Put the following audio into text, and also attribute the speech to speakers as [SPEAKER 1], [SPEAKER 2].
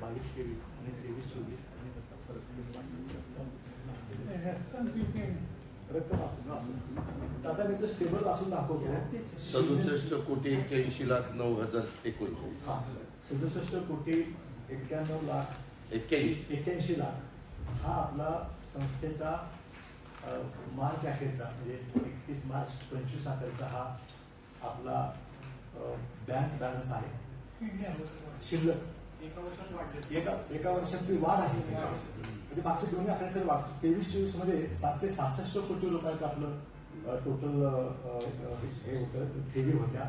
[SPEAKER 1] बावीस तेवीस आणि तेवीस चोवीस.
[SPEAKER 2] रक्कम
[SPEAKER 1] असते. आता मी तो स्टेबल वाचून दाखवतो
[SPEAKER 3] सदुसष्ट कोटी एक्क्याऐंशी लाख नऊ हजार एकोणचाळीस
[SPEAKER 1] हा सदुसष्ट कोटी एक्क्याण्णव लाख
[SPEAKER 3] एक्क्याऐंशी
[SPEAKER 1] एक्क्याऐंशी लाख हा आपला संस्थेचा मार्च अखेरचा म्हणजे एकतीस मार्च पंचवीस अखेरचा हा आपला बँक बॅलन्स आहे. शिल्लक.
[SPEAKER 4] एका
[SPEAKER 1] एका एका वर्षात ती वाढ आहे म्हणजे मागच्या दोन्ही सर वाढ तेवीस चोवीसमध्ये सातशे सहासष्ट कोटी रुपयाचं आपलं टोटल हे होतं ठेवी होत्या.